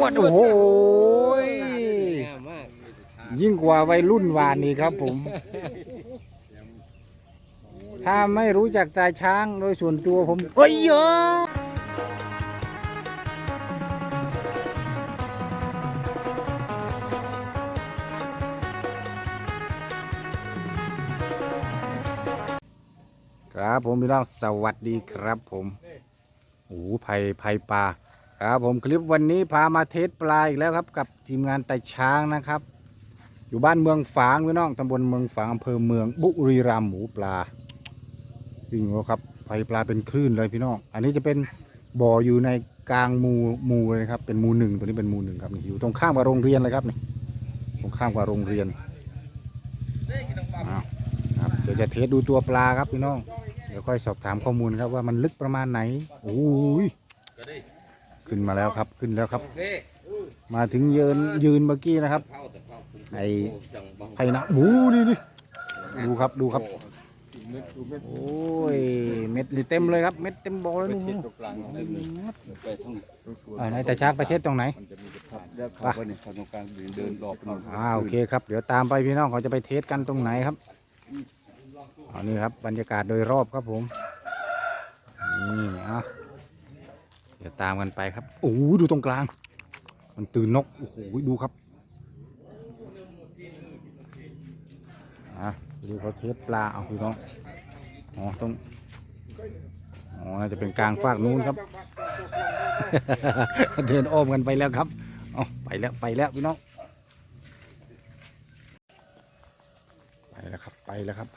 วดโอ้โหยงามมากยิ่งกว่าวัยรุ่นวานนี้ครับผม ถ้าไม่รู้จักตาช้างโดยส่วนตัวผมเอ้ยเยอะครับผมพี่น้องสวัสดีครับผมโอ้โหไผ่ไผ่ปลา ครับผมคลิปวันนี้พามาเทสปลาอีกแล้วครับกับทีมงานไต่ช้างนะครับ อยู่บ้านเมืองฝางพี่น้องตำบลเมืองฝางอำเภอเมืองบุรีรัมย์หมูปลาวิ่งแล้วครับไฟปลาเป็นคลื่นเลยพี่น้องอันนี้จะเป็นบ่ออยู่ในกลางหมูมูเลยนะครับเป็นหมูหนึ่งตัวนี้เป็นหมูหนึ่งครับนี่อยู่ตรงข้ามกับโรงเรียนเลยครับนี่ตรงข้ามกับโรงเรียนครับเดี๋ยวจะเทสดูตัวปลาครับพี่น้องเดี๋ยวค่อยสอบถามข้อมูลครับว่ามันลึกประมาณไหนโอ้ย ขึ้นมาแล้วครับขึ้นแล้วครับ มาถึงยืนยืนเมื่อกี้นะครับไอ้ไผ่นะบูนี่นี่ดูครับดูครับโอ้ยเม็ดนี่เต็มเลยครับเม็ดเต็มบ่อเลยนู่นอ่าไหนแต่ช้างประเทศตรงไหนแล้วเขาไปเนี่ยเขาตรงกลางเดินเดินรอบไปหน่อยอ่าโอเคครับเดี๋ยวตามไปพี่น้องเขาจะไปเทสกันตรงไหนครับเอานี่ครับบรรยากาศโดยรอบครับผมนี่อะเดี๋ยวตามกันไปครับโอ้โหดูตรงกลาง มันตื่นนกโอ้โหดูครับอะดูเขาเทสปลาเอาพี่น้องอ๋อตรงอ๋อน่าจะเป็นกลางฟากนู้นครับ เดินอ้อมกันไปแล้วครับเอาไปแล้วไปแล้วพี่น้องไปแล้วครับไปแล้วครับ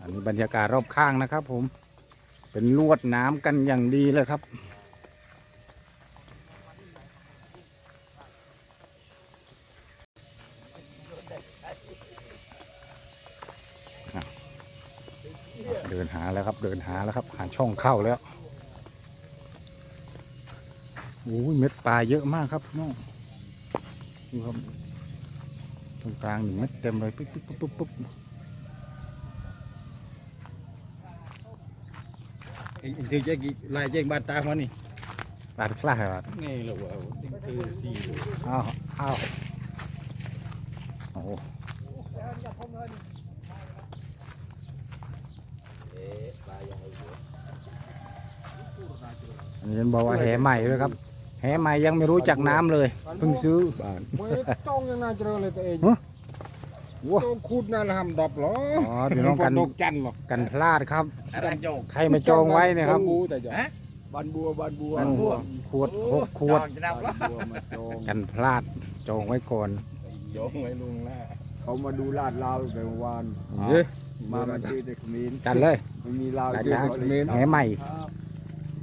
อันนี้บรรยากาศรอบข้างนะครับ ผมเป็นลวดน้ำกันอย่างดีเลยครับ แล้วครับ เดินหาแล้วครับ หาช่องเข้าแล้วโอ้ยเม็ดปลาเยอะมากครับน้องดูครับตรงกลางหนึ่งเม็ดเต็มเลยปุ๊บปุ๊บปุ๊บปุ๊บปุ๊บเองคือแยกลายแยกบาดตาเขานี่ปลาคล้ายครับนี่แหละว่าคือที่อ้าวอ้าวโอ้โห อันนี้เห็นบอกว่าแหใหม่ด้วยครับ แหใหม่ยังไม่รู้จักน้ำเลย เพิ่งซื้อบ้านไม่ต้องยังน่าเจริญเลยตัวเองฮะว้า ต้องคูดนั่นละทำดอบเหรออ๋อพี่น้องกันดอกจันทร์หรอกกันพลาดครับ อะไรโจกใครมาจองไว้เนะครับบูแต่จะบานบัวบานบัวโอ้โหขวดหกขวด จะนับแล้วบัวมาจองกันพลาดจองไว้ก่อนโยงไว้ลุงล่าเขามาดูลาดลาวแต่เมื่อวาน เอ้ย มามาที่เด็กมีนจัดเลยไม่มีลาวอาเจอจารย์เขาเลยแหใหม่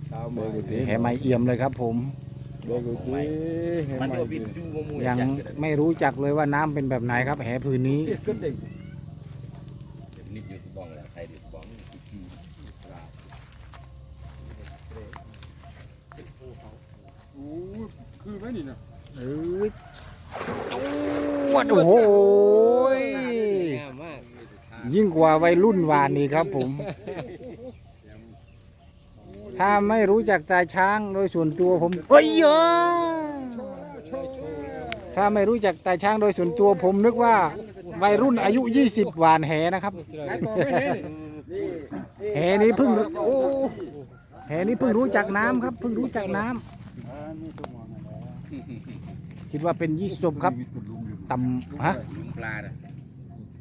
เช้ามาแหใหม่เอี่ยมเลยครับ ผมเด็กกูจีเห็นมันไหมตัวบินจูมมูยังไม่รู้จักเลยว่าน้ำเป็นแบบไหนครับ แหพื้นนี้ ก็เด็กนิดอยู่ที่บ้องแหละใครอยู่ที่บ้องโอ้คือไหมนี่นะเอ้ยจวดโอ้โหยงามมาก ยิ่งกว่าวัยรุ่นวานนี้ครับผม ถ้าไม่รู้จักตาช้างโดยส่วนตัวผมเฮ้ยเยอะถ้าไม่รู้จักตาช้างโดยส่วนตัวผมนึกว่า วัยรุ่นอายุ 20 หวานแหนะครับไอ้ตัวไม่เห็นแหนี้เพิ่งโอ้แหนี้เพิ่งรู้จักน้ำครับ เพิ่งรู้จักน้ำคิดว่าเป็นยี่สบครับตำฮะ ลุงปลาน่ะ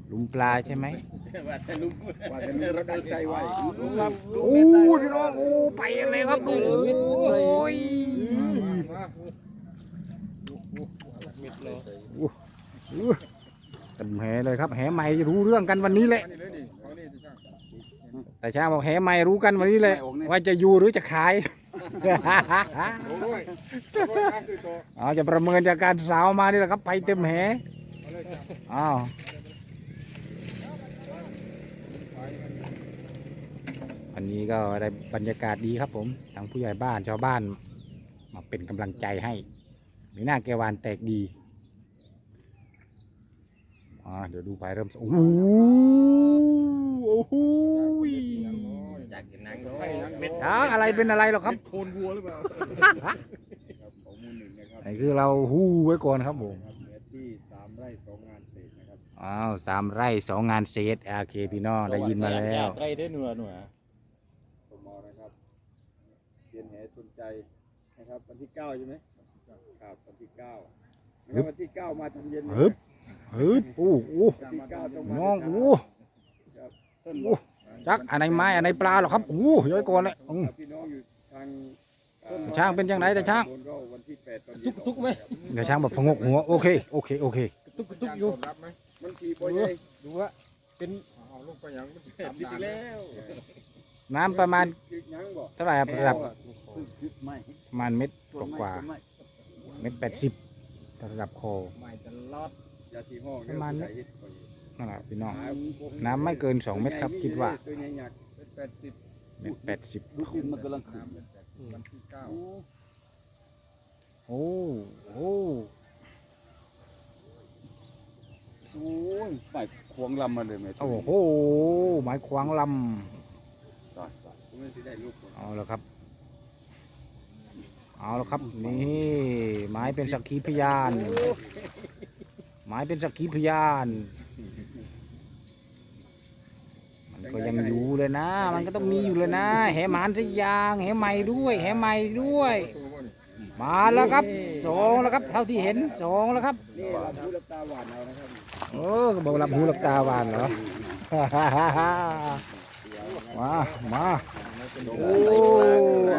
หลุมปลาใช่ไหม ว่าแต่ลุงว่าจะมีรถได้ใจไว้โอ้พี่น้องโอ้ไปเลยครับดูโอ้ยเต็มแหเลยครับแหใหม่รู้เรื่องกันวันนี้แหละนี่เลยดิเอานี่ดิจ้าแต่ช้างบอกแหใหม่รู้กันวันนี้แหละว่าจะอยู่หรือจะขายโอ้ยโอ้ยข้ามคือตัวเอาจะประเมินจากการสาวมานี่แหละครับไปเต็มแหเอาเลยจ้าอ้าว วันนี้ก็ได้บรรยากาศดีครับผมทางผู้ใหญ่บ้านชาวบ้าน มาเป็นกำลังใจให้มีหน้าแกวานแตกดีอ่าเดี๋ยวดูไปเริ่มโอ้โหโอ้โหอยากกินนังเม็ดช้างอะไรเป็นอะไรหรอกครับโคนวัวหรือเปล่ามมูลหนึ่งนะครับนี่คือเราฮู้ไว้ก่อนครับผมครับเนื้อที่สามไร่สองงานเศษนะครับอ้าวสามไร่สองงานเศษโอเคพี่น้องได้ยินมาแล้วไร่ได้หนัวหนัว ผมมอนะครับเรียนแห สนใจนะครับ วันที่เก้าใช่ไหมครับวันที่เก้านะครับวันที่เก้ามาทำเย็นเลยฮึบฮึบอู้อู้วันที่เก้าต้องมาน้องอู้ครับอู้จักอันไหนไม้อันไหนปลาหรอครับอู้ย้อยก่อนเลยอืมครับพี่น้องอยู่ทางเอ่อช่างเป็นจังไหนแต่ช่างบนก็วันที่แปดตอนเย็นทุกทุกไหม เดี๋ยวช่างแบบพะงกหัวโอเคโอเคโอเคทุกทุกอยู่มันขี่บ่อยใหญ่ดูว่าเป็นเอาลงไปยังมันตามดินแล้วน้ำประมาณยึดยังบ่เท่าไหร่ครับระดับยึดไม่ประมาณเม็ดส่วนกว่าไม่ๆเม็ดแปดสิบระดับคอไม่ตลอดยาสีห้องประมาณนี้นี้นั่นแหละพี่น้อง น้ำไม่เกินสองเม็ดครับ คิดว่าตัวใหญ่ยักษ์แปดสิบเม็ดแปดสิบลูกดินมันกำลังขึ้นวันที่เก้าโอ้โอ้โอ้โหไม่ควงลำมาเลยแม่โอ้โหไม้ขวางลตายตายผมไม่ได้ลูกคนำเอาแล้วครับ เอาแล้วครับ นี่ไม้เป็นสักขีพยานไม้เป็นสักขีพยาน มันก็ยังอยู่เลยนะ มันก็ต้องมีอยู่เลยนะแหหมานสักอย่างแหใหม่ด้วยแหใหม่ด้วย มาแล้วครับสองแล้วครับ เท่าที่เห็นสองแล้วครับนี่เราพูดรับตาหวานเอานะครับโอ้ก็บอกรับหูรับตาหวานเหรอมามา โอ้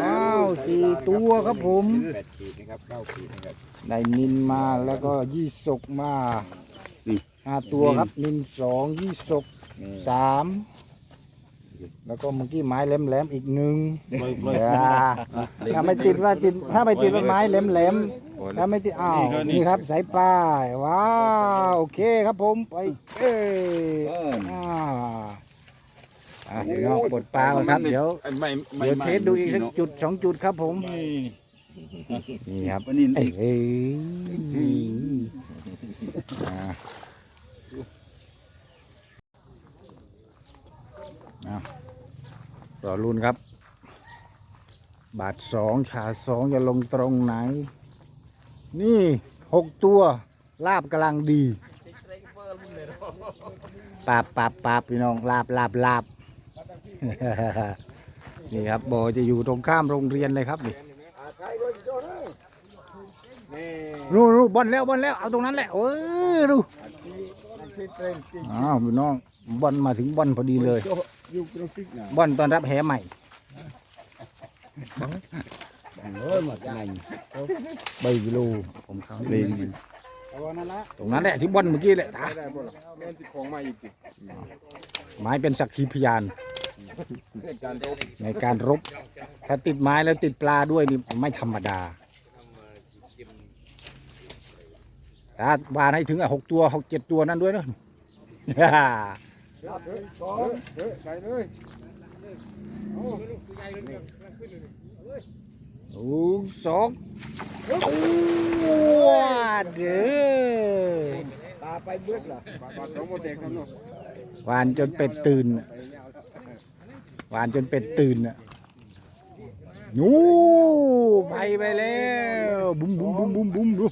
อ้าวสี่ตัวครับผม แปดขีดนะครับเก้าขีดนะครับได้นินมาแล้วก็ยี่สกมาห้าตัวครับนินสองยี่สกสามแล้วก็เมื่อกี้ไม้แหลมๆอีกหนึ่งอย่าถ้าไม่ติดว่าติดถ้าไม่ติดว่าไม้แหลมๆถ้าไม่ติดอ้าวนี่ครับสายป้ายว้าวโอเคครับผมไปเอ้ยอ่า อะเดี๋ยวเราปลดปลาก่อนครับเดี๋ยวไม่ไม่เดี๋ยวเทสดูอีกสักจุดสองจุดครับผมนี่ครับวันนี้เอ้ยเอ้ยอ่าเอาต่อรุ่นครับ บาทสองขาสองจะลงตรงไหน นี่หกตัวลาบกำลังดีปาบปาบปาบพี่น้องลาบลาบลาบ นี่ครับบ่อจะอยู่ตรงข้ามโรงเรียนเลยครับนี่ใครก็จะโดนเลยนี่รู้รู้บอลแล้วบอลแล้วเอาตรงนั้นแหละเออดูนักที่เตรงจริงอ้าวพี่น้องบอลมาถึงบอลพอดีเลยอยู่กราฟิกนะบอลตอนรับแหใหม่เออหมดใจใบกิโลผมเขาเล่นเอาวันนั้นละตรงนั้นแหละที่บอลเมื่อกี้แหละตาได้บ่ล่ะแม่นสิของมาอีกสิไม้เป็นสักขีพยาน เพื่อนการรบในการรบ ถ้าติดไม้แล้วติดปลาด้วยนี่ไม่ธรรมดาถ้าวานให้ถึงอะหกตัวหกเจ็ดตัวนั่นด้วยเนอะรับเลยสองเฮ้ยไปเลยโอ้ลูกสองตัวเด้อตาไปเบิดล่ะบาดสองโมเด็กครับเนาะวานจนเป็ดตื่น น่ะไปยาววานจนเป็ดตื่นน่ะนูไปไปแล้วบุ้มบุ้มบุ้มบุ้มบุ้มดู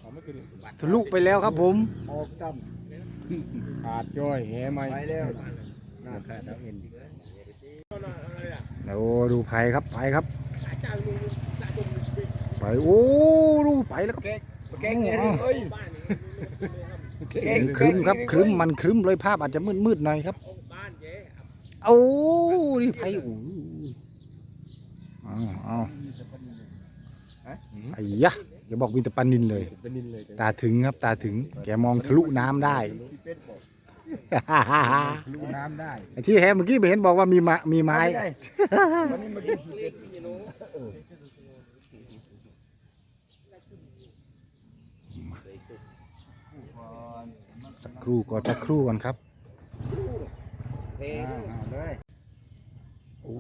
ทะลุไปแล้วครับผมออกซ้ำขาดจ้อยแหไหมไปแล้วน่าขาดแล้วเห็นโอ้ดูไผ่ครับไผ่ครับไปโอ้ดูไปแล้วครับแกงเนี่ยเอ้ยครึ้มครับครึ้มมันครึ้มเลยภาพอาจจะมืดมืดๆหน่อยครับ โอ้นี่ไผ่โอ้เอาเอาไอ้ยะอย่าบอกมีแต่ปลานินเลย เป็นนินเลยตาถึงครับตาถึง แกมองทะลุน้ำได้พี่เป็ดบอกลูกน้ำได้ไอ้ที่แฮเมื่อกี้ไม่เห็นบอกว่ามีมะมีไม้ วันนี้มากินพี่เป็ดสักครู่ก่อนสักครู่ก่อนครับ เทเลยโอ้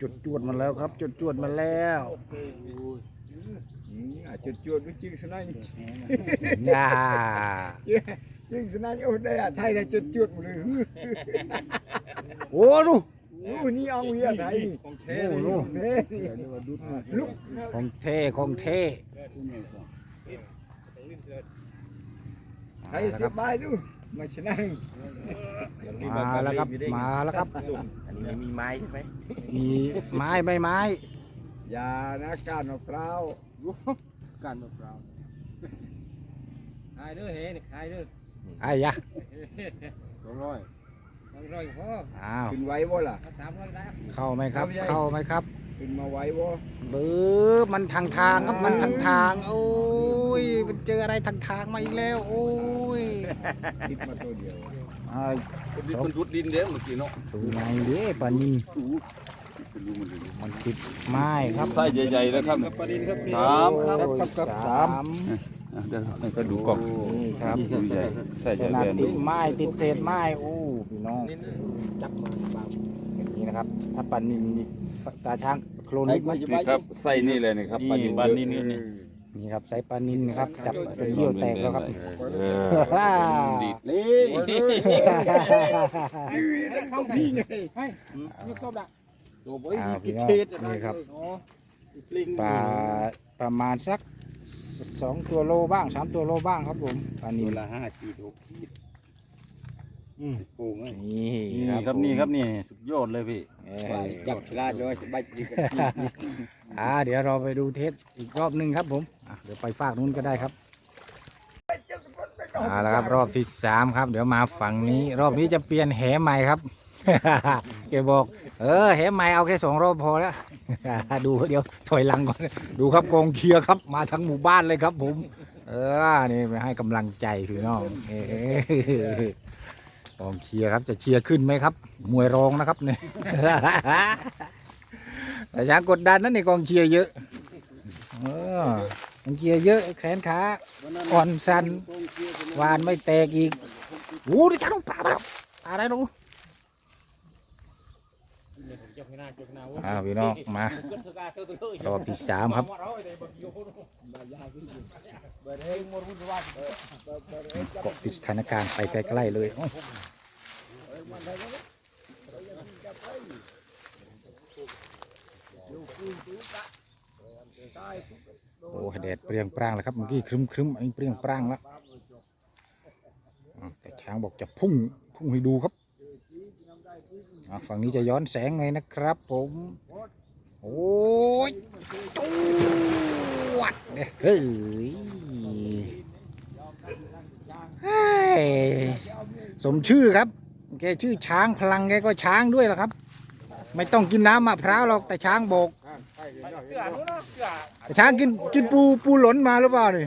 จุดจวดมาแล้วครับจุดจวดมาแล้วจุดจวดจริงสนั่นย่าจริงสนั่นโอ้ได้อะไทยได้จุดจวดหมดเลยโอ้ดูโอ้นี่เอาเฮียไทยของแท้เลยของแท้ลุกของเท่ของเท่ใครมาแล้วเสีคยรับบายดู ไม่ชนะมาแล้วครับ มาแล้วครับ อันนี้มีไม้ใช่ไหมมีไม้ใบไม้ อย่านะก้านมะพร้าวการมะพร้าวขายเด้อเฮ้นี่ขายเด้อไอ้ยะสองร้อยสองร้อยพออ้าว ขึ้นไหว้บ่ล่ะเอาสามร้อยได้เข้าไหมครับ เข้าไหมครับ ขึ้นมาไหว้บ่บื้อมันทางทางครับมันทางทาง โอ้ยมันเจออะไรทางทางมาอีกแล้ว โอ้ยคิดมาตัวเดียวอ่าดินมันรุดดินเด้อเมื่อกี้เนาะดูไงเด้ปลานินเป็นรูมันเลยมันติดไม้ครับไส้ใหญ่ๆแล้วครับประเด็นครับสามครับโอ้ยครับครับสาม อะเดี๋ยวให้ก็ดูกล่องนี่ครับดูใหญ่ไส้ใหขญ่นาดแบนติดไม้ติดเศษไม้โอ้พี่น้องนี่จับมาเบาอย่างนี้นะครับ ถ้าปลานินนี่ตาช้างโคลนนิดไหมนี่ครับไส้นี่เลยนี่ครับปลานินบ้านนี้นี่นี่นี่ครับใส่ปลานินนะครับจับจนเยี่ยวแตกแล้วครับ เออดีดนี่เข้าพี่ไงให้ยกโซดาตัวบ่อ้าวพี่น้องเขตนี่ครับอ๋อปลิงปลาประมาณสัก สองตัวโลบ้างสามตัวโลบ้างครับผมปลานิตัวนละห้าขีดหกขีดอืมโกงไงนี่นี่ครับครับนี่ครับนี่สุดยอดเลยพี่เอ้ไปยจับฉลาดเลยใบจีกันอ่าเดี๋ยวเราไปดูเทสอีกรอบหนึ่งครับผมอะเดี๋ยวไปฝากนู้นก็ได้ครับเอาละครับรอบที่สามครับ เดี๋ยวมาฝั่งนี้ รอบนี้จะเปลี่ยนแหใหม่ครับ แกบอก เออแหใหมเอาแค่สองรอบพอแล้ว ดูเดี๋ยวถอยหลังก่อน ดูครับกองเคียร์ครับ มาทั้งหมู่บ้านเลยครับ ผม เออ นี่ไปให้กำลังใจพี่น้องเอ้ยกองเชียร์ครับ จะเชียร์ขึ้นไหมครับ มวยรองนะครับเนี่ยแต่ช้างกดดันนั่นนี่กองเชียร์เยอะเออกองเชียร์เยอะ แขนขาอ่อนสันวานไม่แตกอีกโอ้ดิจ้าลูกปลามาแล้วปลาอะไรลูก เจ้าหน้าเจ้าหน้า อ้าวพี่น้องมา รอบที่สามครับ เกาะติดสถานการณ์ไปใกล้ๆเลยเอ้โอ้แดดเปรี้ยงปร้างแล้วครับเมื่อกี้ครึ้มครึ้มๆอันนี้เปรี้ยงปร้างแล้วแต่ช้างบอกจะพุ่งพุ่งให้ดูครับ อะฝั่งนี้จะย้อนแสงไงนะครับผม โอ้ยจวดเนี่ยเฮ้ยสมชื่อครับ แกชื่อช้างพลังแกก็ช้างด้วยละครับ ไม่ต้องกินน้ำมะพร้าวหรอกแต่ช้างโบก แต่ช้างกินกินปูปูหล่นมาหรือเปล่านี่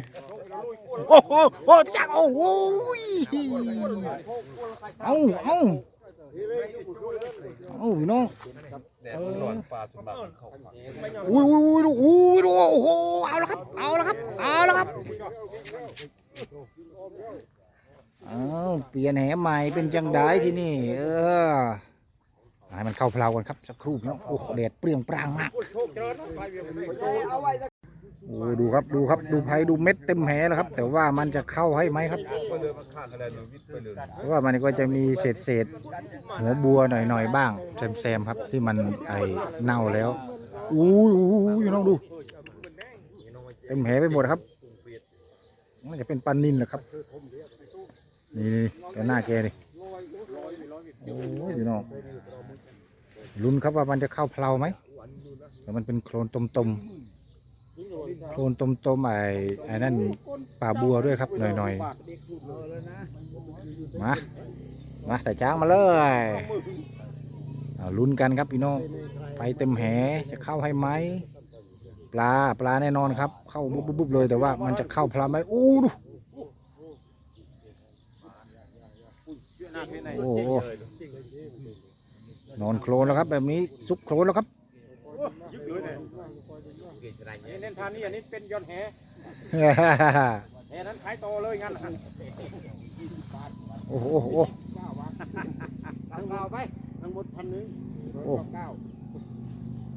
โอ้โหโอ้ช้างโอ้โหเอาเอา เอาพี่น้องแดดมันร้อนปลาสมบัติเขาอุ้ยอุ้ยอุ้ยดูอุ้ยดูโอ้โหเอาละครับเอาละครับเอาละครับเอาเปลี่ยนแหใหม่เป็นจังไดที่นี่ เออให้มันเข้าเพลากันครับสักครู่พี่น้องโอ้โหแดดเปรี้ยงปร้างมาก โอ้ดูครับดูครับดูไผ่ดูเม็ดเต็มแหแล้วครับ แต่ว่ามันจะเข้าให้ไหมครับเพราะว่ามันก็จะมีเศษเศษหัวบัวหน่อยๆบ้างแซมๆครับที่มันไอเน่าแล้วอู้ยอู้ยอู้ยน้องดูเต็มแหไปหมดครับน่าจะเป็นปลานินแหละครับนี่แต่หน้าแกนี่โอ้ยพี่น้องลุ้นครับว่ามันจะเข้าเพลาไหมแต่มันเป็นโคลนตมๆ โคนตมๆไอ้ไอ้นั่นป่าบัวด้วยครับหน่อยๆมามาแต่ช้างมาเลยลุ้นกันครับพี่น้องไปเต็มแหจะเข้าให้ไหมปลาปลาแน่นอนครับ เข้าบุบบุบเลยแต่ว่ามันจะเข้าปลาไหมอู้ดูโอ้นอนโคลนแล้วครับ แบบนี้ซุกโคลนแล้วครับ เน้นทานนี่อันนี้เป็นยอนแหแหนั้นขายโตเลยงั้นโอ้โหโอ้โห ทั้งเอาไปทั้งหมดพันหนึ่งโอ้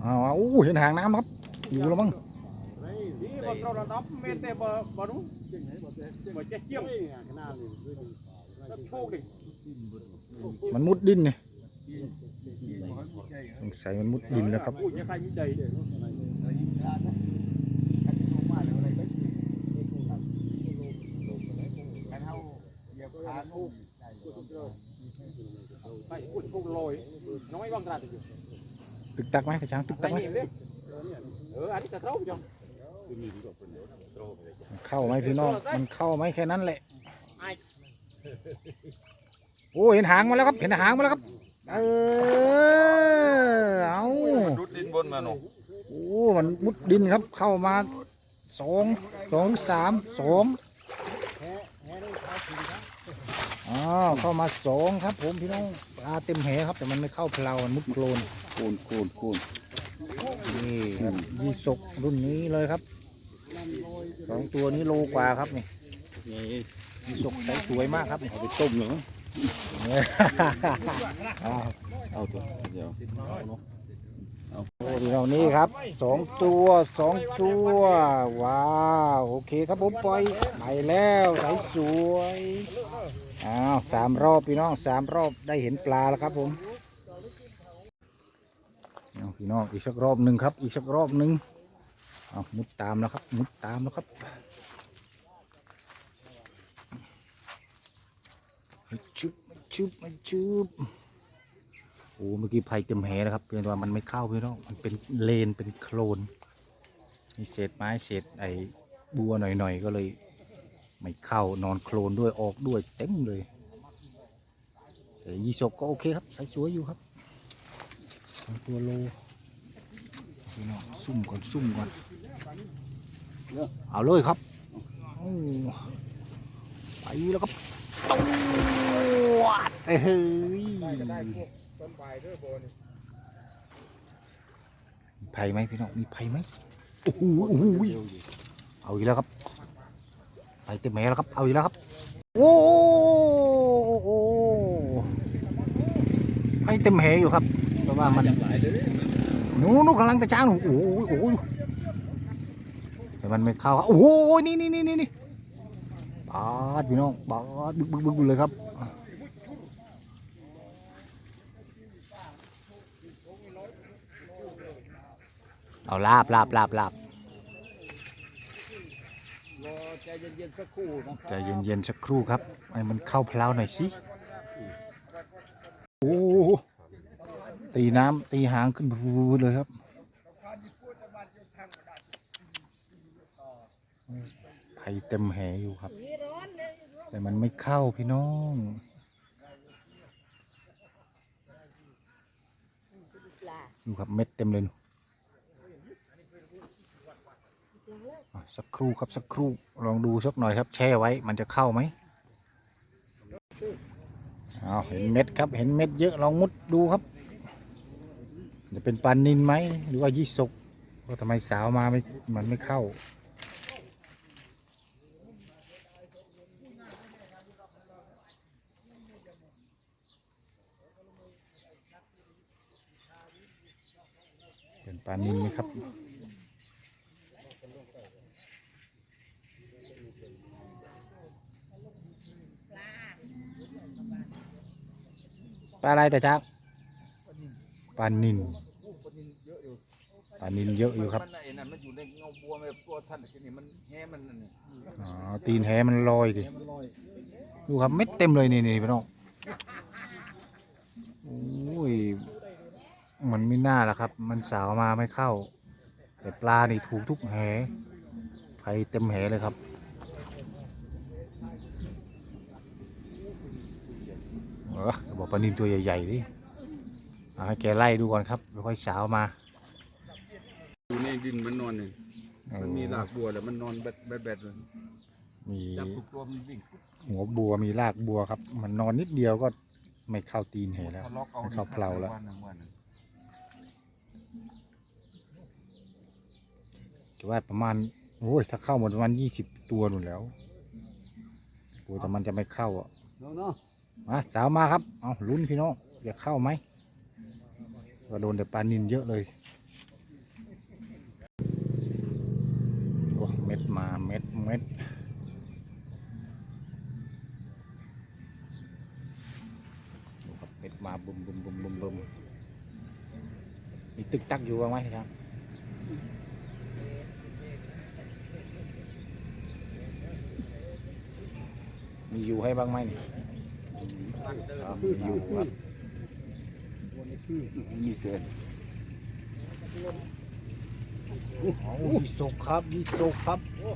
เอาเอาอู้เห็นหางน้ำครับ อยู่แล้วมั้งนี่บนเราระดับเมตรแต่บ่บ่รู้บ่จะเกี่ยวขนาดนี้โชคดิมันมุดดินเนี่ยสงสัยมันมุดดินแล้วครับพูดยังใครมีใจ aku Baik, ikut pun loy. Nama ibang teratur tu. ตึกตักไหมกระช้างตึกตักไหมเอออันนี้จ tak tahu jom. มันเข้าไหมพี่น้องมันเข้าไหมแค่นั้นแหละโอ้เห็นหางมาแล้วครับ เห็นหางมาแล้วครับ เออเอารุดดินบนมาหนกโอ้มันมุดดินครับเข้ามาสองสองหรือสามสอง อ้าวเข้ามาสองครับ ผมพี่น้องปลาเต็มแหครับ แต่มันไม่เข้าเพลามันมุดโคลนคูณคูณคูณนี่ครับยี่สกรุ่นนี้เลยครับสองตัวนี้โลกว่าครับนี่นี่ยี่สกใสสวยมากครับนี่เอาไปต้มเหรออ้าวเอาเถอะเดี๋ยวโอ้พี่น้องนี่ครับสองตัวสองตัว ว้าว โอเคครับผมปล่อยไปแล้วใสสวย อ้าวสามรอบพี่น้องสามรอบได้เห็นปลาแล้วครับผมเอาพี่น้องอีกสักรอบหนึ่งครับ อีกสักรอบหนึ่งเอามุดตามแล้วครับ มุดตามแล้วครับให้ชุบให้ชุบให้ชุบโอ้เมื่อกี้ไผ่เต็มแหนะครับเพียงแต่ว่ามันไม่เข้าพี่น้องมันเป็นเลนเป็นโคลนมีเศษไม้เศษไอ้บัวหน่อยๆก็เลย ไม่เข้านอนโคลนด้วยออกด้วยเต็มเลยแต่ยี่สกก็โอเคครับใช้สวยอยู่ครับตัวโลซุ่มก่อนซุ่มก่อนเอาเลยครับไปแล้วครับตัวเฮ้ยต้ยไผ่ไหมพี่น้องมีไผ่ไหมโอ้โหเอาอีกแล้วครับ ไปเต็มแหแล้วครับ เอาอีกแล้วครับ โอ้โหไผ่เต็มแหอยู่ครับเพราะว่ามันนูหนูกำลังตะจ้างหนูโอ้โหโอ้โหแต่มันไม่เข้าโอ้โหนี่นี่นี่นี่นี่บาดพี่น้องบาดบึกบึกบึกบึกเลยครับเอาลาบลาบลาบลาบ รอใจ เย็นๆสักครู่นะใจเย็นๆสักครู่ครับให้มันเข้าเพลาหน่อยสิโอ้โหตีน้ำตีหางขึ้นบูเลยครับไผ่เต็มแหอยู่ครับ แต่มันไม่เข้าพี่น้องดูครับเม็ดเต็มเลยนู่นอะ สักครู่ครับสักครู่ลองดูสักหน่อยครับ แช่ไว้มันจะเข้าไหมเอาเห็นเม็ดครับ เห็นเม็ดเยอะลองมุดดูครับ จะเป็นปลานินไหมหรือว่ายี่สกว่าทำไมสาวมาไม่มันไม่เข้าเป็นปลานินไหมครับ ปลาอะไรแต่ชักปลานินปลานินเยอะอยู่ครับมันไอ้นั่นมันอยู่ในเงาบัวมันตัวสั้นแค่นี้มันแห้มันนั่นนี่อ๋อตีนแหมันลอยดิมันลอยดูครับเม็ดเต็มเลยนี่นี่พี่น้องโอ้ยมันไม่น่าละครับ มันสาวมาไม่เข้า แต่ปลานี่ถูกทุกแหไฟเต็มแหเลยครับ ออบอกปลานินตัวใหญ่ๆดิเอาให้แกไล่ดูก่อนครับแล้วค่อยสาวมาอยู่ในดินมันนอนนี่มันมีรากบัวแล้วมันนอนแบดแบดแบดเลยมีจับทุกตัวมันวิ่งหัวบัวมีรากบัวครับ มันนอนนิดเดียวก็ไม่เข้าตีนแหแล้วทะเลาะเอาไม่เข้าเพลาแล้วนหนึ่งวันหนึ่งแต่ว่าประมาณโอ้ยถ้าเข้าหมดประมาณยี่สิบตัวนู่นแล้วกลัวแต่มันจะไม่เข้าอะ เนาะเนาะ มาสาวมาครับเอาลุ้นพี่น้องอยากเข้าไหมก็โดนแต่ปลานินเยอะเลยโอ้เม็ดมาเม็ดเม็ดเม็ดมาบุมบุมบุมบุมบุมมีตึกตักอยู่บ้างไหมครับมีอยู่ให้บ้างไหมนี่ มีอยู่ครับนี่เกินยี่สกครับยี่สกครับโอ้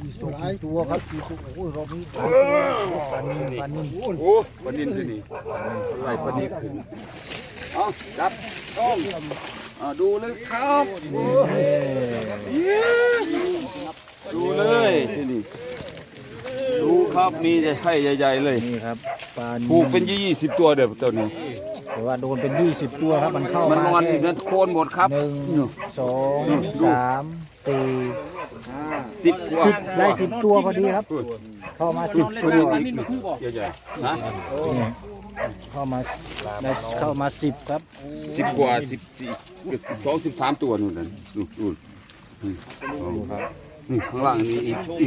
ยี่สกตัวครับยี่สกโอ้ยรอบนี้ปลานินปลานินโอ้ปลานินที่นี่ไหลปลานินขึ้นเอาจับต้องอ่าดูเลยครับดูเลยที่นี่ ครับมีแต่ไข่ใหญ่ๆเลยนี่ครับปลานินผูกเป็นยี่สิบตัวเดี๋ยวตัวนี้แต่ว่าโดนเป็นยี่สิบตัวครับมันเข้ามันมานอนแค่อยู่นั่นโคนหมดครับหนึ่งสองสามสี่สิบกว่าสิบได้สิบตัวพอดีครับ เข้ามาสิบตัวใหญ่ๆนะนี่เข้ามาได้เข้ามาสิบครับสิบกว่าสิบสี่เกือบสิบสองสิบสามตัวนู่นนั่นนู่นนู่นนี่ดูครับ นี่ข้างล่างนี่อีกอีก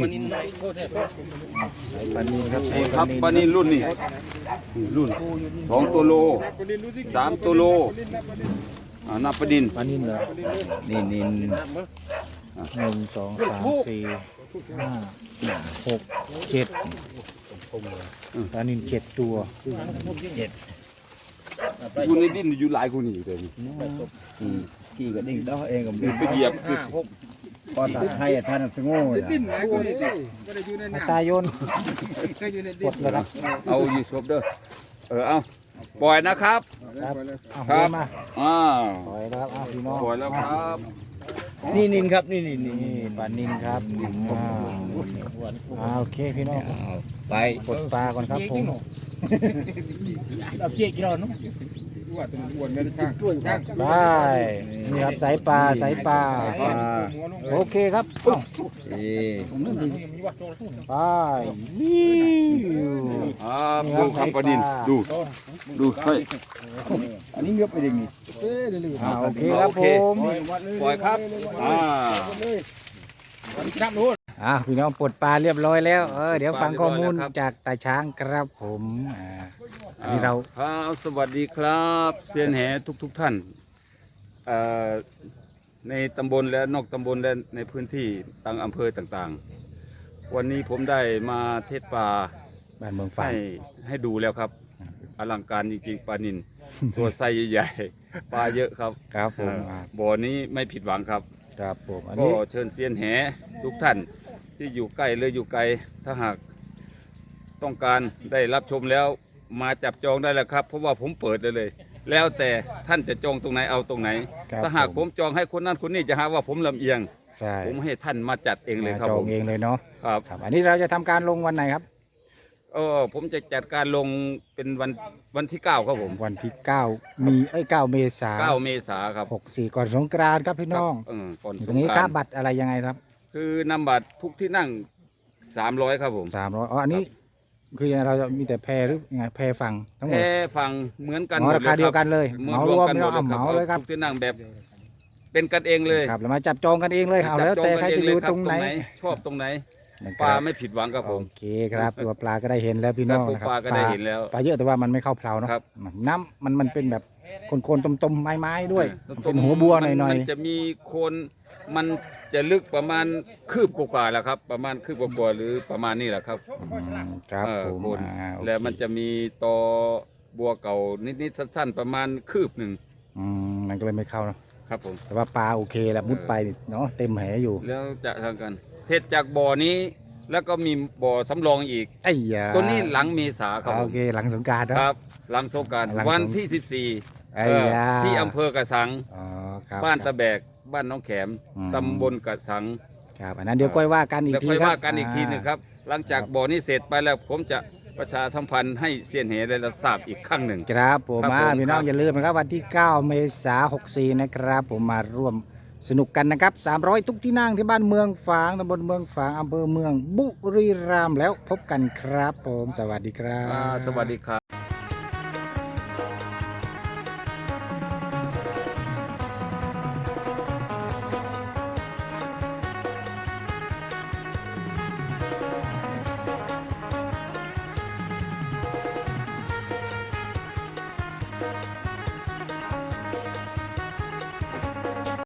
ปลานินครับนี่ครับปลานินรุ่นนี่นี่รุ่นสองตัวโลสามตัวโลอ่านับปลานินปลานินเหรอนี่นินหนึ่งสองสามสี่ห้าหกเจ็ดปลานินเจ็ดตัวอยู่ในดินอยู่หลายคนนี่อยู่เลยนี่กี่ก็ดิ่งแล้วเองกับไปเหยียบ ตอนตัดให้ท่านสงโง่ดิ้นไหนก็ได้ดิก็ได้อยู่ในมาน้ำตายโยนเคยอยู่ในกดินดเลยครับเอาอยู่ศพเด้อเออเอาปล่อยนะครับ ครับเอาครัเดิบนมาอ่าปล่อยแล้วครับเอาพี่น้องปล่อยแล้วครับ นี่นินครับนี่นินนี่นี่ปลานินครับอ่าอ่าโอเคพี่น้องไปกดปลาก่อนครับผม เอาเจ๊กี่รอบนู้ว่าตัวอ้วนไม่ได้ช่างช่างได้นี่ครับสายปลาสายปลาโอเคครับเอ้าเอไปนี่ครับดูครับปลานินดูดูเฮ้ยอันนี้เงือบไปดิ่งนี่อ่าโอเคครับผมปล่อยครับอ่า อ่าพี่น้องปลดปลาเรียบร้อยแล้วเออเดี๋ยวฟังข้อมูลเรียบร้อยแล้วครับจากตาช้างครับผมอ่าอันนี้เราครับสวัสดีครับเซียนแหทุกทุกๆท่านเอ่อในตำบลและนอกตำบลและในพื้นที่ต่างอำเภอต่างๆ วันนี้ผมได้มาเทศป่าบ้านเมืองฝัให้นให้ดูแล้วครับ อลังการจริงๆปลานินตัวไซส์ใหญ่ๆปลาเยอะครับครับผมเอ่ออ่าบ่อนี้ไม่ผิดหวังครับครับผมอันก็นี้เชิญเซียนแหทุกท่าน ที่อยู่ใกล้หรืออยู่ไกลถ้าหากต้องการได้รับชมแล้วมาจับจองได้แล้วครับ เพราะว่าผมเปิดเลยเลย แล้วแต่ท่านจะจองตรงไหนเอาตรงไหน ครับถ้าหากผมจองให้คนนั้นคนนี้จะหาว่าผมลำเอียง ใช่ผมให้ท่านมาจัดเองเลยมาครับจอผงมเองเลยเนาะครับครับ อันนี้เราจะทำการลงวันไหนครับ เออผมจะจัดการลงเป็นวันวันที่ 9 ครับผม วันที่ 9 มีเอ้ย9เมษายน9 เมษาครับ64 ก่อนสงกรานต์ครับพี่น้องครับเออก่อนตสรงงนี้กค่ารานต์บัตรอะไรยังไงครับ คือนำบัตรทุกที่นั่ง300ครับผม300อ๋ออันนี้ คือยังไงเราจะมีแต่แพรหรือยังไงแพรฝั่งทั้งหมแพดฟังเหมือนกันอ๋อหมราคาลเดียวกันเลยเหมือนเหมารรววมมกันไม่หมต้อดงเลยเอาครับเหมาเลยครับ ทุกที่นั่งแบบเป็นกันเองเลยครับแล้วมาจับจองกันเองเลยเอาแล้วแต่ใครจะอยู่จับตรงไหน ชอบตรงไหนนะคปลารับไม่ผิดหวังครับผมโอเคครับตัวปลาก็ได้เห็นแล้วพี่น้องตัวนะครับปลาก็ได้เห็นแล้วปลาเยอะแต่ว่ามันไม่เข้าเพลาเนาะครับ น้ำมันมันเป็นแบบโคนๆตมๆไม้ๆด้วยออเป็นหัวบัวหน่อยมันจะมีโคนมัน จะลึกประมาณคืบกว่าๆแหละครับ ประมาณคืบกว่าๆหรือประมาณนี้แหละครับๆอืมครับเออผมโคนอ่าโอเคแล้วมันจะมีตอบัวเก่านิดๆสั้นๆประมาณคืบหนึ่งอืมมันก็เลยไม่เข้าเนาะครับผม แต่ว่าปลาโอเคแหละมุดไปนี่เนาะเต็มแหอยู่แล้วจะทำกัน เสร็จจากบ่อนี้แล้วก็มีบ่อสำรองอีก ไอ้ยาตัวนี้หลังเมษาครับผโอมเคหลังสงกรารคนะรับหลังสงกรารหลังสง วันที่ 14ไอ้เออยาที่อำเภอกระสัง อ๋อครับบ้านคตะรับแบก บ้านน้องแขมอืม ตำบลกระสังครับอันนั้นเดี๋ยวค่อยว่ากันอีกแล้วทีค่อยครับว่ากันอีกทีหนึงครับ หลังจากบ่อนี้เสร็จไปแล้วผมจะประชาสัมพันธ์ให้เซียนเหได้รับทราบอีกครั้งหนึ่ง ครับผมครับอ่าผมพี่น้องครับอย่าลืมนะครับวันที่ 9 เมษายน64 นะครับ ผมมาร่วมสนุกกันนะครับ 300 ทุกที่นั่งที่บ้านเมืองฝางตำบลเมืองฝางอำเภอเมืองบุรีรัมย์แล้วพบกันครับผมสวัสดีครัอ่าบสวัสดีครับ